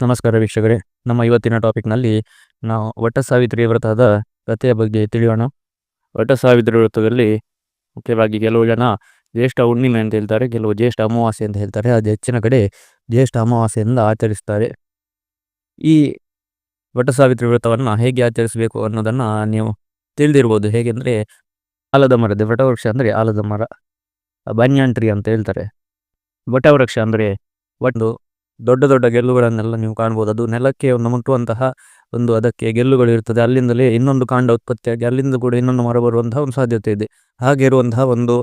ನಮಸ್ಕಾರ ವೀಕ್ಷಕರೇ. ನಮ್ಮ ಇವತ್ತಿನ ಟಾಪಿಕ್ನಲ್ಲಿ ನಾವು ವಟ ಸಾವಿತ್ರಿ ವ್ರತದ ಕಥೆಯ ಬಗ್ಗೆ ತಿಳಿಯೋಣ. ವಟ ಸಾವಿತ್ರಿ ವ್ರತದಲ್ಲಿ ಮುಖ್ಯವಾಗಿ ಕೆಲವು ಜನ ಜ್ಯೇಷ್ಠ ಹುಣ್ಣಿಮೆ ಅಂತ ಹೇಳ್ತಾರೆ, ಕೆಲವು ಜ್ಯೇಷ್ಠ ಅಮಾವಾಸ್ಯೆ ಅಂತ ಹೇಳ್ತಾರೆ. ಅದು ಹೆಚ್ಚಿನ ಕಡೆ ಜ್ಯೇಷ್ಠ ಅಮಾವಾಸ್ಯೆಯಿಂದ ಆಚರಿಸ್ತಾರೆ. ಈ ವಟ ಸಾವಿತ್ರಿ ವ್ರತವನ್ನು ಹೇಗೆ ಆಚರಿಸಬೇಕು ಅನ್ನೋದನ್ನು ನೀವು ತಿಳಿದಿರ್ಬೋದು. ಹೇಗೆಂದರೆ ಆಲದ ಮರದ, ವಟವೃಕ್ಷ ಅಂದರೆ ಆಲದ ಮರ ಬನ್ಯಾನ್ ಟ್ರೀ ಅಂತ ಹೇಳ್ತಾರೆ. ವಟವೃಕ್ಷ ಅಂದರೆ ಒಂದು ದೊಡ್ಡ ದೊಡ್ಡ ಗೆಲ್ಲುಗಳನ್ನೆಲ್ಲ ನೀವು ಕಾಣ್ಬೋದು. ಅದು ನೆಲಕ್ಕೆ ಮುಟ್ಟುವಂತಹ ಒಂದು ಅದಕ್ಕೆ ಗೆಲ್ಲುಗಳು ಇರ್ತದೆ. ಅಲ್ಲಿಂದಲೇ ಇನ್ನೊಂದು ಕಾಂಡ ಉತ್ಪತ್ತಿಯಾಗಿ ಅಲ್ಲಿಂದ ಕೂಡ ಇನ್ನೊಂದು ಮರ ಬರುವಂತಹ ಒಂದು ಸಾಧ್ಯತೆ ಇದೆ. ಹಾಗೆ ಇರುವಂತಹ ಒಂದು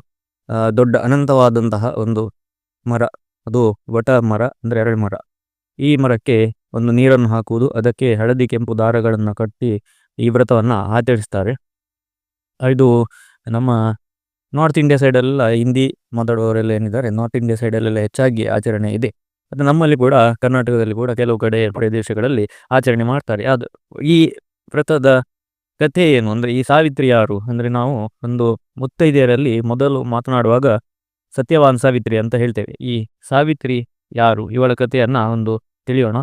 ದೊಡ್ಡ ಅನಂತವಾದಂತಹ ಒಂದು ಮರ. ಅದು ವಟ ಮರ ಅಂದರೆ ಎರಡು ಮರ. ಈ ಮರಕ್ಕೆ ಒಂದು ನೀರನ್ನು ಹಾಕುವುದು. ಅದಕ್ಕೆ ಹಳದಿ ಕೆಂಪು ದಾರಗಳನ್ನು ಕಟ್ಟಿ ಈ ವ್ರತವನ್ನು ಆಚರಿಸ್ತಾರೆ. ಇದು ನಮ್ಮ ನಾರ್ತ್ ಇಂಡಿಯಾ ಸೈಡಲ್ಲೆಲ್ಲ ಹಿಂದಿ ಮಾತಾಡುವವರೆಲ್ಲ ಏನಿದ್ದಾರೆ, ನಾರ್ತ್ ಇಂಡಿಯಾ ಸೈಡಲ್ಲೆಲ್ಲ ಹೆಚ್ಚಾಗಿ ಆಚರಣೆ ಇದೆ. ಅದು ನಮ್ಮಲ್ಲಿ ಕೂಡ, ಕರ್ನಾಟಕದಲ್ಲಿ ಕೂಡ ಕೆಲವು ಕಡೆ ಪ್ರದೇಶಗಳಲ್ಲಿ ಆಚರಣೆ ಮಾಡ್ತಾರೆ. ಅದು ಈ ವ್ರತದ ಕಥೆ ಏನು ಅಂದರೆ, ಈ ಸಾವಿತ್ರಿ ಯಾರು ಅಂದರೆ ನಾವು ಒಂದು ಮುತ್ತೈದೆಯರಲ್ಲಿ ಮೊದಲು ಮಾತನಾಡುವಾಗ ಸತ್ಯವಾನ್ ಸಾವಿತ್ರಿ ಅಂತ ಹೇಳ್ತೇವೆ. ಈ ಸಾವಿತ್ರಿ ಯಾರು? ಇವಳ ಕಥೆಯನ್ನು ಒಂದು ತಿಳಿಯೋಣ.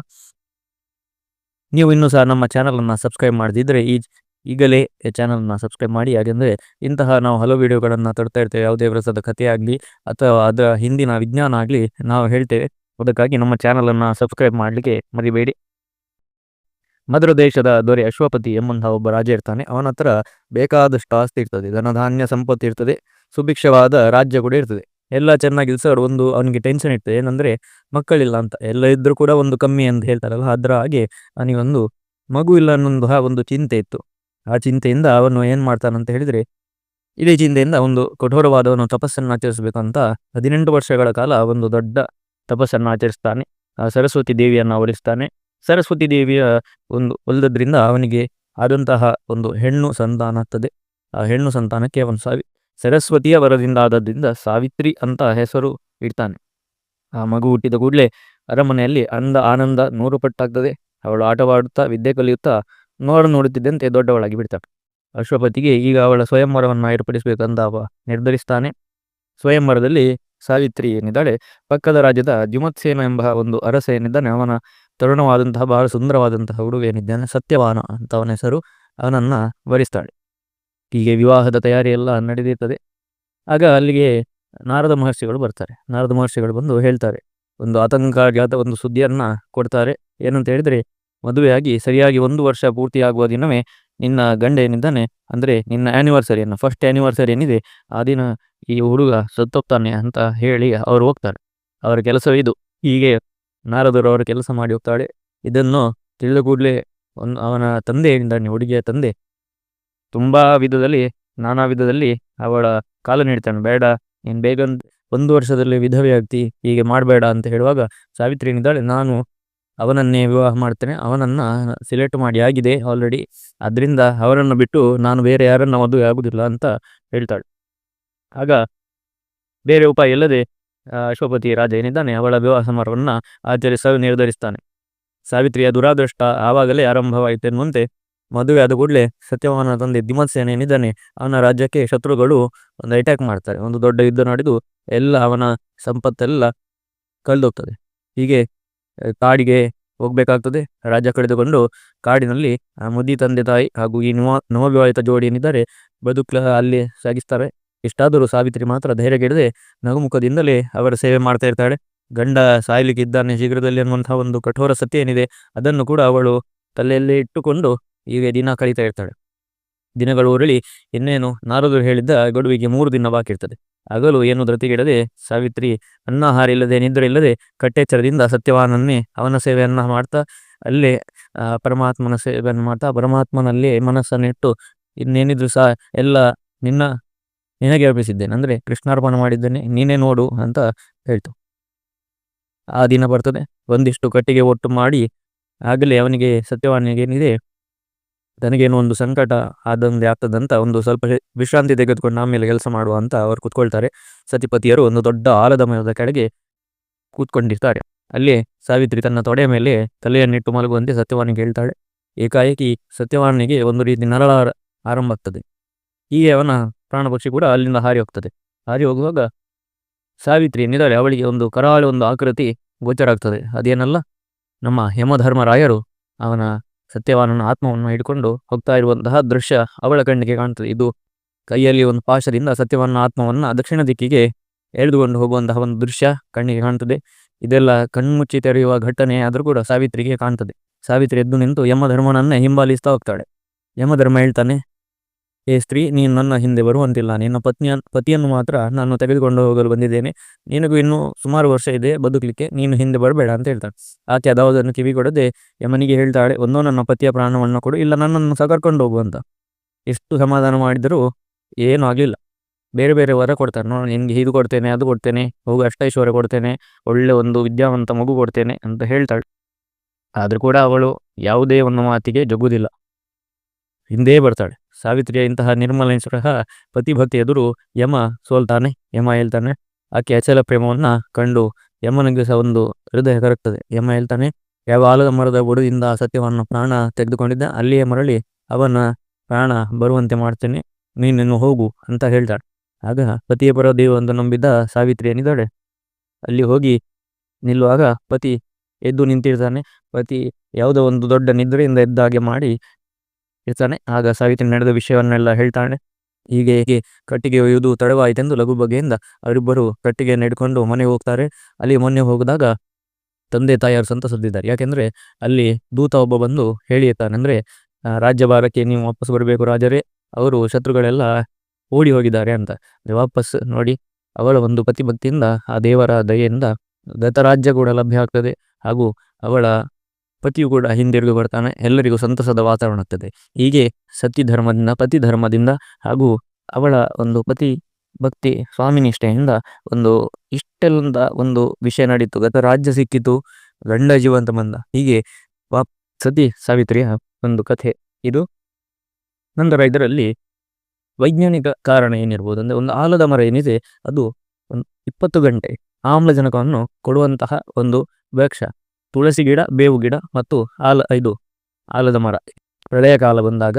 ನೀವು ಇನ್ನೂ ಸಹ ನಮ್ಮ ಚಾನಲನ್ನು ಸಬ್ಸ್ಕ್ರೈಬ್ ಮಾಡದಿದ್ದರೆ ಈ ಈಗಲೇ ಚಾನಲನ್ನು ಸಬ್ಸ್ಕ್ರೈಬ್ ಮಾಡಿ. ಯಾಕೆಂದರೆ ಇಂತಹ ನಾವು ಹಲವು ವಿಡಿಯೋಗಳನ್ನು ತರ್ತಾ ಇರ್ತೇವೆ. ಯಾವುದೇ ವ್ರತದ ಕಥೆ ಆಗಲಿ ಅಥವಾ ಅದರ ಹಿಂದಿನ ವಿಜ್ಞಾನ ಆಗಲಿ ನಾವು ಹೇಳ್ತೇವೆ. ಅದಕ್ಕಾಗಿ ನಮ್ಮ ಚಾನಲನ್ನು ಸಬ್ಸ್ಕ್ರೈಬ್ ಮಾಡಲಿಕ್ಕೆ ಮರಿಬೇಡಿ. ಮಧುರ ದೇಶದ ದೊರೆ ಅಶ್ವಪತಿ ಎಂಬಂತಹ ಒಬ್ಬ ರಾಜ ಇರ್ತಾನೆ. ಅವನ ಹತ್ರ ಬೇಕಾದಷ್ಟು ಆಸ್ತಿ ಇರ್ತದೆ. ಧನಧಾನ್ಯ ಸಂಪತ್ತು ಇರ್ತದೆ. ಸುಭಿಕ್ಷವಾದ ರಾಜ್ಯ ಕೂಡ ಇರ್ತದೆ. ಎಲ್ಲ ಚೆನ್ನಾಗಿ ಸರ್. ಒಂದು ಅವನಿಗೆ ಟೆನ್ಷನ್ ಇರ್ತದೆ. ಏನಂದ್ರೆ ಮಕ್ಕಳಿಲ್ಲ ಅಂತ. ಎಲ್ಲ ಇದ್ರೂ ಕೂಡ ಒಂದು ಕಮ್ಮಿ ಅಂತ ಹೇಳ್ತಾರಲ್ಲ. ಅದರ ಹಾಗೆ ಅವನಿಗೊಂದು ಮಗು ಇಲ್ಲ ಅನ್ನೊಂದು ಒಂದು ಚಿಂತೆ ಇತ್ತು. ಆ ಚಿಂತೆಯಿಂದ ಅವನು ಏನ್ ಮಾಡ್ತಾನಂತ ಹೇಳಿದ್ರೆ ಇದೇ ಚಿಂತೆಯಿಂದ ಒಂದು ಕಠೋರವಾದ ಒಂದು ತಪಸ್ಸನ್ನು ಆಚರಿಸಬೇಕಂತ ಹದಿನೆಂಟು ವರ್ಷಗಳ ಕಾಲ ಒಂದು ದೊಡ್ಡ ತಪಸ್ಸನ್ನು ಆಚರಿಸ್ತಾನೆ. ಸರಸ್ವತಿ ದೇವಿಯನ್ನು ಅವರಿಸ್ತಾನೆ. ಸರಸ್ವತಿ ದೇವಿಯ ಒಂದು ಒಲ್ದದ್ರಿಂದ ಅವನಿಗೆ ಆದಂತಹ ಒಂದು ಹೆಣ್ಣು ಸಂತಾನ ಆಗ್ತದೆ. ಆ ಹೆಣ್ಣು ಸಂತಾನಕ್ಕೆ ಅವನು ಸಾವಿ, ಸರಸ್ವತಿಯ ವರದಿಂದ ಆದದ್ರಿಂದ ಸಾವಿತ್ರಿ ಅಂತ ಹೆಸರು ಇಡ್ತಾನೆ. ಆ ಮಗು ಹುಟ್ಟಿದ ಕೂಡಲೇ ಅರಮನೆಯಲ್ಲಿ ಅಂದ ಆನಂದ ನೂರು ಪಟ್ಟಾಗ್ತದೆ ಅವಳು ಆಟವಾಡುತ್ತಾ, ವಿದ್ಯೆ ಕಲಿಯುತ್ತಾ ನೋಡ ನೋಡುತ್ತಿದ್ದಂತೆ ದೊಡ್ಡವಳಾಗಿ ಬಿಡ್ತಾಳೆ. ಅಶ್ವಪತಿಗೆ ಈಗ ಅವಳ ಸ್ವಯಂವರವನ್ನು ಏರ್ಪಡಿಸಬೇಕಂತ ಅವ ನಿರ್ಧರಿಸ್ತಾನೆ. ಸ್ವಯಂವರದಲ್ಲಿ ಸಾವಿತ್ರಿ ಏನಿದ್ದಾಳೆ, ಪಕ್ಕದ ರಾಜ್ಯದ ದ್ಯುಮತ್ಸೇನ ಎಂಬ ಒಂದು ಅರಸ ಏನಿದ್ದಾನೆ, ಅವನ ತರುಣವಾದಂತಹ, ಬಹಳ ಸುಂದರವಾದಂತಹ ಹುಡುಗ ಏನಿದ್ದಾನೆ, ಸತ್ಯವಾನ ಅಂತ ಅವನ ಹೆಸರು ಅವನನ್ನ ವರಿಸ್ತಾಳೆ. ಹೀಗೆ ವಿವಾಹದ ತಯಾರಿ ಎಲ್ಲ ನಡೆದಿರ್ತದೆ. ಆಗ ಅಲ್ಲಿಗೆ ನಾರದ ಮಹರ್ಷಿಗಳು ಬರ್ತಾರೆ. ನಾರದ ಮಹರ್ಷಿಗಳು ಬಂದು ಹೇಳ್ತಾರೆ, ಒಂದು ಆತಂಕಜಾತ ಒಂದು ಸುದ್ದಿಯನ್ನ ಕೊಡ್ತಾರೆ. ಏನಂತ ಹೇಳಿದ್ರೆ, ಮದುವೆಯಾಗಿ ಸರಿಯಾಗಿ ಒಂದು ವರ್ಷ ಪೂರ್ತಿಯಾಗುವ ದಿನವೇ ನಿನ್ನ ಗಂಡ ಏನಿದ್ದಾನೆ, ಅಂದ್ರೆ ನಿನ್ನ ಆನಿವರ್ಸರಿಯನ್ನು ಫಸ್ಟ್ ಆನಿವರ್ಸರಿ ಏನಿದೆ, ಆ ದಿನ ಈ ಹುಡುಗ ಸತ್ತೋಗ್ತಾನೆ ಅಂತ ಹೇಳಿ ಅವರು ಹೋಗ್ತಾರೆ. ಅವರ ಕೆಲಸವೇ ಇದು. ಹೀಗೆ ನಾರದರು ಅವರ ಕೆಲಸ ಮಾಡಿ ಹೋಗ್ತಾಳೆ. ಇದನ್ನು ತಿಳಿದ ಕೂಡಲೇ ಒಂದು ಅವನ ತಂದೆ ಏನಿದ್ದಾನೆ ಹುಡುಗಿಯ ತಂದೆ, ತುಂಬಾ ವಿಧದಲ್ಲಿ, ನಾನಾ ವಿಧದಲ್ಲಿ ಅವಳ ಕಾಲ ನೀಡ್ತಾನೆ. ಬೇಡ, ನೀನು ಬೇಗ ಒಂದು ವರ್ಷದಲ್ಲಿ ವಿಧವೇ ಆಗ್ತಿ, ಹೀಗೆ ಮಾಡಬೇಡ ಅಂತ ಹೇಳುವಾಗ ಸಾವಿತ್ರಿ ಏನಿದ್ದಾಳೆ, ನಾನು ಅವನನ್ನೇ ವಿವಾಹ ಮಾಡ್ತೇನೆ. ಅವನನ್ನ ಸಿಲೆಕ್ಟ್ ಮಾಡಿ ಆಗಿದೆ ಆಲ್ರೆಡಿ ಅದರಿಂದ ಅವರನ್ನು ಬಿಟ್ಟು ನಾನು ಬೇರೆ ಯಾರನ್ನು ಮದುವೆ ಆಗುದಿಲ್ಲ ಅಂತ ಹೇಳ್ತಾಳೆ. ಆಗ ಬೇರೆ ಉಪಾಯ ಇಲ್ಲದೆ ಅಶ್ವಪತಿ ರಾಜ ಏನಿದ್ದಾನೆ, ಅವಳ ವಿವಾಹ ಸಮಾರಂಭವನ್ನು ಆಚರಿಸಲು ನಿರ್ಧರಿಸ್ತಾನೆ. ಸಾವಿತ್ರಿಯ ದುರಾದೃಷ್ಟ ಆವಾಗಲೇ ಆರಂಭವಾಯಿತು ಎನ್ನುವಂತೆ ಮದುವೆ ಆದ ಕೂಡಲೇ ಸತ್ಯವಾಹನ ತಂದೆ ದಿಮತ್ಸೇನ ಏನಿದ್ದಾನೆ, ಅವನ ರಾಜ್ಯಕ್ಕೆ ಶತ್ರುಗಳು ಒಂದು ಅಟ್ಯಾಕ್ ಮಾಡ್ತಾರೆ. ಒಂದು ದೊಡ್ಡ ಯುದ್ಧ ನಡೆದು ಎಲ್ಲ ಅವನ ಸಂಪತ್ತೆಲ್ಲ ಕಳೆದೋಗ್ತದೆ. ಹೀಗೆ ಕಾಡಿಗೆ ಹೋಗ್ಬೇಕಾಗ್ತದೆ. ರಾಜ ಕಳೆದುಕೊಂಡು ಕಾಡಿನಲ್ಲಿ ಮುದಿ ತಂದೆ ತಾಯಿ ಹಾಗೂ ಈ ನವ ನವವಿವಾಹಿತ ಜೋಡಿ ಏನಿದ್ದಾರೆ, ಬದುಕಲ, ಅಲ್ಲಿ ಸಾಗಿಸ್ತಾರೆ. ಇಷ್ಟಾದರೂ ಸಾವಿತ್ರಿ ಮಾತ್ರ ಧೈರ್ಯಗೆಡದೆ ನಗುಮುಖದಿಂದಲೇ ಅವರ ಸೇವೆ ಮಾಡ್ತಾ ಇರ್ತಾಳೆ. ಗಂಡ ಸಾಯ್ಲಿಕ್ಕೆ ಇದ್ದಾನೆ ಶೀಘ್ರದಲ್ಲಿ ಅನ್ನುವಂತಹ ಒಂದು ಕಠೋರ ಸತ್ಯ ಏನಿದೆ, ಅದನ್ನು ಕೂಡ ಅವಳು ತಲೆಯಲ್ಲಿ ಇಟ್ಟುಕೊಂಡು ಹೀಗೆ ದಿನ ಕಳೀತಾ ಇರ್ತಾಳೆ. ದಿನಗಳು ಉರುಳಿ, ಇನ್ನೇನು ನಾರದರು ಹೇಳಿದ್ದ ಗಡುವಿಗೆ ಮೂರು ದಿನ ಬಾಕಿ ಇರ್ತದೆ ಹಗಲು ಏನು ಧೃತಿಗಿಡದೆ, ಸಾವಿತ್ರಿ ಅನ್ನಾಹಾರ ಇಲ್ಲದೆ, ನಿದ್ರೆ ಇಲ್ಲದೆ, ಕಟ್ಟೆಚ್ಚರದಿಂದ ಸತ್ಯವಾನನ್ನೇ ಅವನ ಸೇವೆಯನ್ನ ಮಾಡ್ತಾ, ಅಲ್ಲೇ ಪರಮಾತ್ಮನ ಸೇವೆಯನ್ನು ಮಾಡ್ತಾ, ಪರಮಾತ್ಮನಲ್ಲಿ ಮನಸ್ಸನ್ನಿಟ್ಟು, ಇನ್ನೇನಿದ್ರು ಸಹ ಎಲ್ಲ ನಿನ್ನ, ನಿನಗೆ ಅರ್ಪಿಸಿದ್ದೇನೆ. ಅಂದ್ರೆ ಕೃಷ್ಣಾರ್ಪಣ ಮಾಡಿದ್ದೇನೆ, ನೀನೇ ನೋಡು ಅಂತ ಹೇಳ್ತು. ಆ ದಿನ ಬರ್ತದೆ. ಒಂದಿಷ್ಟು ಕಟ್ಟಿಗೆ ಒಟ್ಟು ಮಾಡಿ, ಆಗಲೇ ಅವನಿಗೆ ಸತ್ಯವಾನಿಗೆ ಏನಿದೆ ತನಗೇನೋ ಒಂದು ಸಂಕಟ ಆದಂಗೆ ಆಗ್ತದಂತ ಒಂದು ಸ್ವಲ್ಪ ವಿಶ್ರಾಂತಿ ತೆಗೆದುಕೊಂಡು ಆಮೇಲೆ ಕೆಲಸ ಮಾಡುವ ಅಂತ ಅವರು ಕೂತ್ಕೊಳ್ತಾರೆ. ಸತಿಪತಿಯರು ಒಂದು ದೊಡ್ಡ ಆಲದ ಮರದ ಕೆಳಗೆ ಕೂತ್ಕೊಂಡಿರ್ತಾರೆ. ಅಲ್ಲಿ ಸಾವಿತ್ರಿ ತನ್ನ ತೊಡೆಯ ಮೇಲೆ ತಲೆಯನ್ನಿಟ್ಟು ಮಲಗುವಂತೆ ಸತ್ಯವಾನಿಗೆ ಹೇಳ್ತಾಳೆ, ಏಕಾಏಕಿ ಸತ್ಯವಾನಿಗೆ ಒಂದು ರೀತಿ ನರಳ ಆರಂಭ ಆಗ್ತದೆ ಹೀಗೆ ಅವನ ಪ್ರಾಣ ಪಕ್ಷಿ ಕೂಡ ಅಲ್ಲಿಂದ ಹಾರಿ ಹೋಗ್ತದೆ. ಹಾರಿ ಹೋಗುವಾಗ ಸಾವಿತ್ರಿ ಏನಿದ್ದಾಳೆ ಅವಳಿಗೆ ಒಂದು ಕರಾಳ ಒಂದು ಆಕೃತಿ ಗೋಚರ ಆಗ್ತದೆ. ಅದೇನಲ್ಲ, ನಮ್ಮ ಯಮಧರ್ಮರಾಯರು ಅವನ ಸತ್ಯವಾನನ ಆತ್ಮವನ್ನು ಹಿಡ್ಕೊಂಡು ಹೋಗ್ತಾ ಇರುವಂತಹ ದೃಶ್ಯ ಅವಳ ಕಣ್ಣಿಗೆ ಕಾಣ್ತದೆ. ಇದು ಕೈಯಲ್ಲಿ ಒಂದು ಪಾಶದಿಂದ ಸತ್ಯವಾನ ಆತ್ಮವನ್ನು ದಕ್ಷಿಣ ದಿಕ್ಕಿಗೆ ಎಳೆದುಕೊಂಡು ಹೋಗುವಂತಹ ಒಂದು ದೃಶ್ಯ ಕಣ್ಣಿಗೆ ಕಾಣ್ತದೆ. ಇದೆಲ್ಲ ಕಣ್ಮುಚ್ಚಿ ತೆರೆಯುವ ಘಟನೆ ಆದರೂ ಕೂಡ ಸಾವಿತ್ರಿಗೆ ಕಾಣ್ತದೆ. ಸಾವಿತ್ರಿ ಎದ್ದು ನಿಂತು ಯಮಧರ್ಮನನ್ನೇ ಹಿಂಬಾಲಿಸ್ತಾ ಹೋಗ್ತಾಳೆ. ಯಮಧರ್ಮ ಹೇಳ್ತಾನೆ ಏ ಸ್ತ್ರೀ, ನೀನು ನನ್ನ ಹಿಂದೆ ಬರುವಂತಿಲ್ಲ. ನಿನ್ನ ಪತ್ನಿಯ ಪತಿಯನ್ನು ಮಾತ್ರ ನಾನು ತೆಗೆದುಕೊಂಡು ಹೋಗಲು ಬಂದಿದ್ದೇನೆ. ನಿನಗೂ ಇನ್ನೂ ಸುಮಾರು ವರ್ಷ ಇದೆ ಬದುಕಲಿಕ್ಕೆ. ನೀನು ಹಿಂದೆ ಬರಬೇಡ ಅಂತ ಹೇಳ್ತಾಳೆ. ಆಕೆ ಅದಾವುದನ್ನು ಕಿವಿ ಕೊಡದೆ ಯಮನಿಗೆ ಹೇಳ್ತಾಳೆ, ಒಂದೋ ನನ್ನ ಪತಿಯ ಪ್ರಾಣವನ್ನು ಕೊಡು, ಇಲ್ಲ ನನ್ನನ್ನು ಸಹ ಕರ್ಕೊಂಡು ಹೋಗು ಅಂತ. ಎಷ್ಟು ಸಮಾಧಾನ ಮಾಡಿದರೂ ಏನೂ ಆಗಲಿಲ್ಲ. ಬೇರೆ ಬೇರೆ ವರ ಕೊಡ್ತಾರೆ. ನೋಡಿ, ನಿನಗೆ ಇದು ಕೊಡ್ತೇನೆ, ಅದು ಕೊಡ್ತೇನೆ, ಹೋಗು, ಅಷ್ಟೈಶ್ವರ್ಯ ಕೊಡ್ತೇನೆ, ಒಳ್ಳೆ ಒಂದು ವಿದ್ಯಾವಂತ ಮಗು ಕೊಡ್ತೇನೆ ಅಂತ ಹೇಳ್ತಾಳೆ. ಆದರೂ ಕೂಡ ಅವಳು ಯಾವುದೇ ಒಂದು ಮಾತಿಗೆ ಜಗ್ಗುವುದಿಲ್ಲ ಹಿಂದೆ ಬರ್ತಾಳೆ. ಸಾವಿತ್ರಿಯ ಇಂತಹ ನಿರ್ಮಲೇಶ್ವರ ಪತಿಭಕ್ತಿ ಎದುರು ಯಮ ಸೋಲ್ತಾನೆ, ಯಮ ಹೇಳ್ತಾನೆ. ಆಕೆ ಅಚಲ ಪ್ರೇಮವನ್ನ ಕಂಡು ಯಮನಿಗೆ ಸಹ ಒಂದು ಹೃದಯ ಕರಗ್ತದೆ. ಯಮ ಹೇಳ್ತಾನೆ, ಯಾವ ಆಲದ ಮರದ ಬುಡದಿಂದ ಸತ್ಯವನ್ನು ಪ್ರಾಣ ತೆಗೆದುಕೊಂಡಿದ್ದ, ಅಲ್ಲಿಯೇ ಮರಳಿ ಅವನ ಪ್ರಾಣ ಬರುವಂತೆ ಮಾಡ್ತೇನೆ ನೀನು ಹೋಗು ಅಂತ ಹೇಳ್ತಾಳೆ ಆಗ ಪತಿಯ ಪರ ದೇವಂತ ನಂಬಿದ್ದ ಸಾವಿತ್ರಿ ಏನಿದ್ದಾಳೆ? ಅಲ್ಲಿ ಹೋಗಿ ನಿಲ್ಲುವಾಗ ಪತಿ ಎದ್ದು ನಿಂತಿರ್ತಾನೆ. ಪತಿ ಯಾವುದೋ ಒಂದು ದೊಡ್ಡ ನಿದ್ರೆಯಿಂದ ಎದ್ದಾಗೆ ಮಾಡಿ ಇರ್ತಾನೆ. ಆಗ ಸಾವಿತ್ರಿ ನಡೆದ ವಿಷಯವನ್ನೆಲ್ಲ ಹೇಳ್ತಾನೆ ಹೀಗೆ ಹೀಗೆ ಕಟ್ಟಿಗೆ ಒಯ್ಯುವುದು ತಡವಾಯಿತೆಂದು ಲಘು ಬಗೆಯಿಂದ ಅವರಿಬ್ಬರು ಕಟ್ಟಿಗೆಯನ್ನು ಹಿಡ್ಕೊಂಡು ಮನೆಗೆ ಹೋಗ್ತಾರೆ. ಅಲ್ಲಿ ಮೊನ್ನೆ ಹೋಗಿದಾಗ ತಂದೆ ತಾಯಿಯವರು ಸಂತಸದಿದ್ದಾರೆ. ಯಾಕೆಂದ್ರೆ ಅಲ್ಲಿ ದೂತ ಒಬ್ಬ ಬಂದು ಹೇಳಿರ್ತಾನೆ ಅಂದ್ರೆ ರಾಜ್ಯಭಾರಕ್ಕೆ ನೀವು ವಾಪಸ್ ಬರಬೇಕು ರಾಜರೇ, ಅವರು ಶತ್ರುಗಳೆಲ್ಲ ಓಡಿ ಹೋಗಿದ್ದಾರೆ ಅಂತ. ವಾಪಸ್ ನೋಡಿ, ಅವಳ ಒಂದು ಪತಿಭಕ್ತಿಯಿಂದ ಆ ದೇವರ ದಯೆಯಿಂದ ಗತರಾಜ್ಯ ಕೂಡ ಲಭ್ಯ ಆಗ್ತದೆ. ಹಾಗೂ ಅವಳ ಪತಿಯು ಕೂಡ ಹಿಂದಿರುಗಿ ಬರ್ತಾನೆ. ಎಲ್ಲರಿಗೂ ಸಂತಸದ ವಾತಾವರಣ ಆಗ್ತದೆ. ಹೀಗೆ ಸತಿ ಧರ್ಮದಿಂದ, ಪತಿ ಧರ್ಮದಿಂದ ಹಾಗೂ ಅವಳ ಒಂದು ಪತಿ ಭಕ್ತಿ ಸ್ವಾಮಿ ನಿಷ್ಠೆಯಿಂದ ಒಂದು ಇಷ್ಟೆಲ್ಲದ ಒಂದು ವಿಷಯ ನಡೀತು. ಗತ ರಾಜ್ಯ ಸಿಕ್ಕಿತು, ಗಂಡ ಜೀವಂತ ಬಂದ. ಹೀಗೆ ವಾ ಸತಿ ಸಾವಿತ್ರಿಯ ಒಂದು ಕಥೆ ಇದು. ನಂತರ ಇದರಲ್ಲಿ ವೈಜ್ಞಾನಿಕ ಕಾರಣ ಏನಿರ್ಬೋದು ಅಂದರೆ ಒಂದು ಆಲದ ಮರ ಏನಿದೆ, ಅದು ಒಂದು ಇಪ್ಪತ್ತು ಗಂಟೆ ಆಮ್ಲಜನಕವನ್ನು ಕೊಡುವಂತಹ ಒಂದು ವೃಕ್ಷ. ತುಳಸಿ ಗಿಡ, ಬೇವು ಗಿಡ ಮತ್ತು ಆಲ ಇದು ಆಲದ ಮರ. ಪ್ರಳಯ ಕಾಲ ಬಂದಾಗ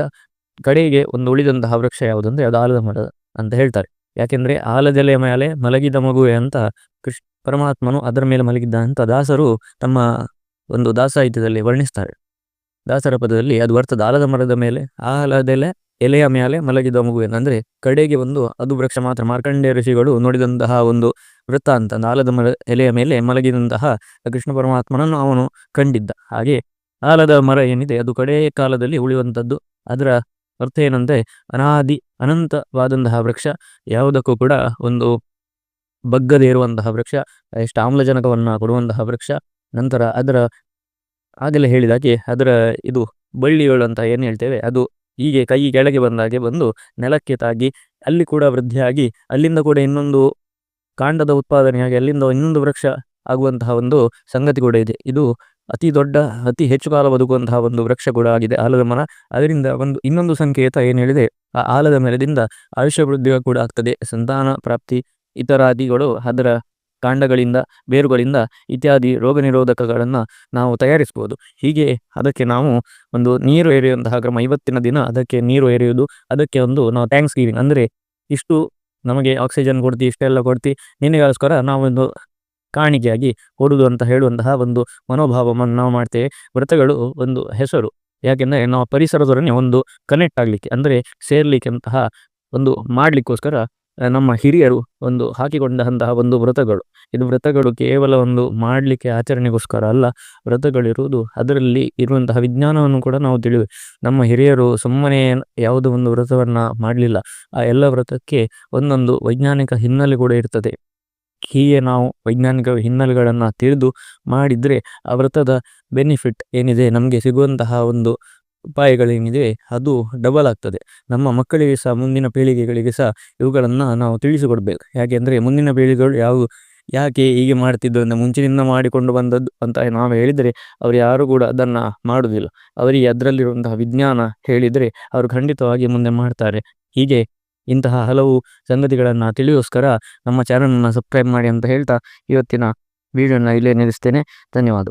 ಕಡೆಗೆ ಒಂದು ಉಳಿದಂತಹ ವೃಕ್ಷ ಯಾವುದಂದ್ರೆ ಅದು ಆಲದ ಮರ ಅಂತ ಹೇಳ್ತಾರೆ. ಯಾಕೆಂದ್ರೆ ಆಲದೆಲೆಯ ಮೇಲೆ ಮಲಗಿದ ಮಗುವೆ ಅಂತ ಕೃಷ್ಣ ಪರಮಾತ್ಮನು ಅದರ ಮೇಲೆ ಮಲಗಿದ್ದ ಅಂತ ದಾಸರು ತಮ್ಮ ಒಂದು ದಾಸಾಹಿತ್ಯದಲ್ಲಿ ವರ್ಣಿಸ್ತಾರೆ. ದಾಸರ ಪದದಲ್ಲಿ ಅದು ಬರ್ತದೆ ಆಲದ ಮರದ ಮೇಲೆ ಆಲದೆಲೆ ಎಲೆಯ ಮೇಲೆ ಮಲಗಿದ ಮಗುವೇನಂದ್ರೆ ಕಡೆಗೆ ಒಂದು ಅದು ವೃಕ್ಷ ಮಾತ್ರ, ಮಾರ್ಕಂಡೇಯ ಋಷಿಗಳು ನೋಡಿದಂತಹ ಒಂದು ವೃತ್ತ ಅಂತ ಆಲದ ಮರ, ಎಲೆಯ ಮೇಲೆ ಮಲಗಿದಂತಹ ಕೃಷ್ಣ ಪರಮಾತ್ಮನನ್ನು ಅವನು ಕಂಡಿದ್ದ. ಹಾಗೆ ಆಲದ ಮರ ಏನಿದೆ, ಅದು ಕಡೆಯ ಕಾಲದಲ್ಲಿ ಉಳಿಯುವಂಥದ್ದು. ಅದರ ಅರ್ಥ ಏನಂದ್ರೆ, ಅನಾದಿ, ಅನಂತವಾದಂತಹ ವೃಕ್ಷ, ಯಾವುದಕ್ಕೂ ಕೂಡ ಒಂದು ಬಗ್ಗದೇ ಇರುವಂತಹ ವೃಕ್ಷ, ಎಷ್ಟು ಆಮ್ಲಜನಕವನ್ನು ಕೊಡುವಂತಹ ವೃಕ್ಷ. ನಂತರ ಅದರ, ಆಗಲೇ ಹೇಳಿದಾಗೆ ಅದರ ಇದು ಬಳ್ಳಿಗಳು ಅಂತ ಏನು ಹೇಳ್ತೇವೆ, ಅದು ಹೀಗೆ ಕೈ ಕೆಳಗೆ ಬಂದಾಗೆ ಬಂದು ನೆಲಕ್ಕೆ ತಾಗಿ ಅಲ್ಲಿ ಕೂಡ ವೃದ್ಧಿಯಾಗಿ ಅಲ್ಲಿಂದ ಕೂಡ ಇನ್ನೊಂದು ಕಾಂಡದ ಉತ್ಪಾದನೆಯಾಗಿ ಅಲ್ಲಿಂದ ಇನ್ನೊಂದು ವೃಕ್ಷ ಆಗುವಂತಹ ಒಂದು ಸಂಗತಿ ಕೂಡ ಇದೆ. ಇದು ಅತಿ ದೊಡ್ಡ, ಅತಿ ಹೆಚ್ಚು ಕಾಲ ಬದುಕುವಂತಹ ಒಂದು ವೃಕ್ಷ ಕೂಡ ಆಗಿದೆ ಆಲದ ಮರ. ಅದರಿಂದ ಒಂದು ಇನ್ನೊಂದು ಸಂಕೇತ ಏನು ಹೇಳಿದೆ? ಆ ಆಲದ ಮರದಿಂದ ಆಯುಷ್ಯ ವೃದ್ಧಿಯು ಕೂಡ ಆಗ್ತದೆ. ಸಂತಾನ ಪ್ರಾಪ್ತಿ, ಇತರಾದಿಗಳು ಅದರ ಕಾಂಡಗಳಿಂದ ಬೇರುಗಳಿಂದ ಇತ್ಯಾದಿ ರೋಗ ನಿರೋಧಕಗಳನ್ನು ನಾವು ತಯಾರಿಸ್ಬೋದು. ಹೀಗೆ ಅದಕ್ಕೆ ನಾವು ಒಂದು ನೀರು ಎರೆಯುವಂತಹ ಕ್ರಮ, ಇವತ್ತಿನ ದಿನ ಅದಕ್ಕೆ ನೀರು ಎರೆಯುವುದು, ಅದಕ್ಕೆ ಒಂದು ನಾವು ಥ್ಯಾಂಕ್ಸ್ ಗಿವಿಂಗ್ ಅಂದರೆ ಇಷ್ಟು ನಮಗೆ ಆಕ್ಸಿಜನ್ ಕೊಡ್ತಿ, ಇಷ್ಟೆಲ್ಲ ಕೊಡ್ತಿ, ನಿನಗೋಸ್ಕರ ನಾವೊಂದು ಕಾಣಿಕೆಯಾಗಿ ಕೊಡುವುದು ಅಂತ ಹೇಳುವಂತಹ ಒಂದು ಮನೋಭಾವವನ್ನು ನಾವು ಮಾಡ್ತೇವೆ. ವ್ರತಗಳು ಒಂದು ಹೆಸರು, ಯಾಕೆಂದರೆ ನಾವು ಪರಿಸರದೊಡನೆ ಒಂದು ಕನೆಕ್ಟ್ ಆಗಲಿಕ್ಕೆ, ಅಂದರೆ ಸೇರ್ಲಿಕ್ಕೆ ಅಂತಹ ಒಂದು ಮಾಡಲಿಕ್ಕೋಸ್ಕರ ನಮ್ಮ ಹಿರಿಯರು ಒಂದು ಹಾಕಿಕೊಂಡಂತಹ ಒಂದು ವ್ರತಗಳು. ಇದು ವ್ರತಗಳು ಕೇವಲ ಒಂದು ಮಾಡಲಿಕ್ಕೆ ಆಚರಣೆಗೋಸ್ಕರ ಅಲ್ಲ, ವ್ರತಗಳಿರುವುದು ಅದರಲ್ಲಿ ಇರುವಂತಹ ವಿಜ್ಞಾನವನ್ನು ಕೂಡ ನಾವು ತಿಳಿವೆ. ನಮ್ಮ ಹಿರಿಯರು ಸುಮ್ಮನೆ ಯಾವುದೋ ಒಂದು ವ್ರತವನ್ನು ಮಾಡಲಿಲ್ಲ. ಆ ಎಲ್ಲ ವ್ರತಕ್ಕೆ ಒಂದೊಂದು ವೈಜ್ಞಾನಿಕ ಹಿನ್ನೆಲೆ ಕೂಡ ಇರ್ತದೆ. ಹೀಗೆ ನಾವು ವೈಜ್ಞಾನಿಕ ಹಿನ್ನೆಲೆಗಳನ್ನು ತಿಳಿದು ಮಾಡಿದರೆ ಆ ವ್ರತದ ಬೆನಿಫಿಟ್ ಏನಿದೆ? ನಮಗೆ ಸಿಗುವಂತಹ ಒಂದು ಉಪಾಯಗಳೇನಿದೆ ಅದು ಡಬಲ್ ಆಗ್ತದೆ. ನಮ್ಮ ಮಕ್ಕಳಿಗೆ ಸಹ, ಮುಂದಿನ ಪೀಳಿಗೆಗಳಿಗೆ ಸಹ ಇವುಗಳನ್ನು ನಾವು ತಿಳಿಸಿಕೊಡ್ಬೇಕು. ಯಾಕೆಂದರೆ ಮುಂದಿನ ಪೀಳಿಗೆಗಳು ಯಾವ, ಯಾಕೆ ಹೀಗೆ ಮಾಡ್ತಿದ್ದು ಅಂದರೆ ಮುಂಚಿನಿಂದ ಮಾಡಿಕೊಂಡು ಬಂದದ್ದು ಅಂತ ನಾವು ಹೇಳಿದರೆ ಅವರು ಯಾರು ಕೂಡ ಅದನ್ನು ಮಾಡುವುದಿಲ್ಲ. ಅವರಿಗೆ ಅದರಲ್ಲಿರುವಂತಹ ವಿಜ್ಞಾನ ಹೇಳಿದರೆ ಅವರು ಖಂಡಿತವಾಗಿ ಮುಂದೆ ಮಾಡ್ತಾರೆ. ಹೀಗೆ ಇಂತಹ ಹಲವು ಸಂಗತಿಗಳನ್ನು ತಿಳಿಯೋಸ್ಕರ ನಮ್ಮ ಚಾನಲನ್ನು ಸಬ್ಸ್ಕ್ರೈಬ್ ಮಾಡಿ ಅಂತ ಹೇಳ್ತಾ ಇವತ್ತಿನ ವಿಡಿಯೋನ ಇಲ್ಲೇ ನಿಲ್ಲಿಸ್ತೇನೆ. ಧನ್ಯವಾದ